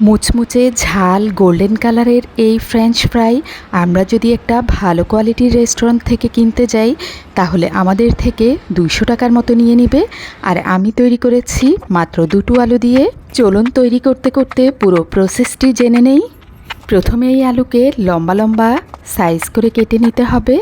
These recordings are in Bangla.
মুচমুচে ঝাল গোল্ডেন কালারের এই ফ্রেঞ্চ ফ্রাই, আমরা যদি একটা ভালো কোয়ালিটির রেস্টুরেন্ট থেকে কিনতে যাই, তাহলে আমাদের থেকে দুইশো টাকার মতো নিয়ে নেবে। আর আমি তৈরি করেছি মাত্র দুটো আলু দিয়ে। চলুন তৈরি করতে করতে পুরো প্রসেসটি জেনে নেই। প্রথমে এই আলুকে লম্বা লম্বা সাইজ করে কেটে নিতে হবে।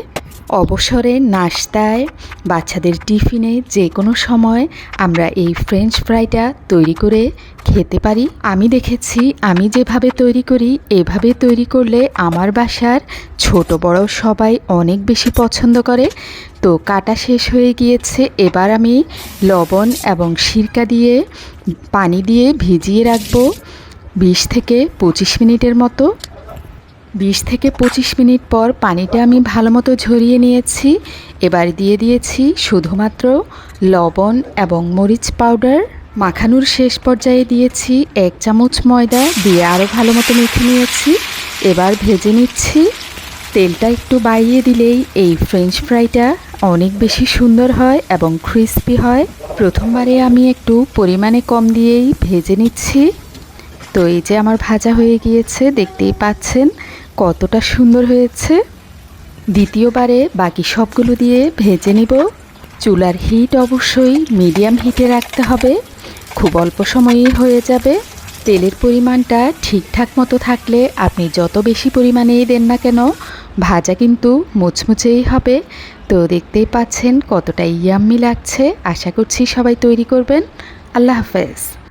অবসরে, নাস্তায়, বাচ্চাদের টিফিনে যে কোনো সময় আমরা এই ফ্রেঞ্চ ফ্রাইটা তৈরি করে খেতে পারি। আমি দেখেছি, আমি যেভাবে তৈরি করি, এভাবে তৈরি করলে আমার বাসার ছোট বড় সবাই অনেক বেশি পছন্দ করে। তো কাটা শেষ হয়ে গিয়েছে, এবার আমি লবণ এবং সিরকা দিয়ে, পানি দিয়ে ভিজিয়ে রাখব বিশ থেকে পঁচিশ মিনিটের মতো। বিশ থেকে পঁচিশ মিনিট পর পানিটা আমি ভালো মতো ঝরিয়ে নিয়েছি। এবার দিয়ে দিয়েছি শুধুমাত্র লবণ এবং মরিচ পাউডার। মাখানোর শেষ পর্যায়ে দিয়েছি এক চামচ ময়দা দিয়ে আরও ভালো মতো মেখে নিয়েছি। এবার ভেজে নিচ্ছি। তেলটা একটু বাড়িয়ে দিলেই এই ফ্রেঞ্চ ফ্রাইটা অনেক বেশি সুন্দর হয় এবং ক্রিস্পি হয়। প্রথমবারে আমি একটু পরিমাণে কম দিয়েই ভেজে নিচ্ছি। তো এই যে আমার ভাজা হয়ে গিয়েছে, দেখতেই পাচ্ছেন। কতটা সুন্দর হয়েছে। দ্বিতীয়বারে বাকি সবগুলো দিয়ে ভেজে নিব। চুলার হিট অবশ্যই মিডিয়াম হিটে রাখতে হবে। খুব অল্প সময়েই হয়ে যাবে। তেলের পরিমাণটা ঠিকঠাক মতো থাকলে আপনি যত বেশি পরিমাণেই দেন না কেন, ভাজা কিন্তু মুচমুচেই হবে। তো দেখতেই পাচ্ছেন কতটা ইয়াম্মি লাগছে। আশা করছি সবাই তৈরি করবেন। আল্লাহ হাফেজ।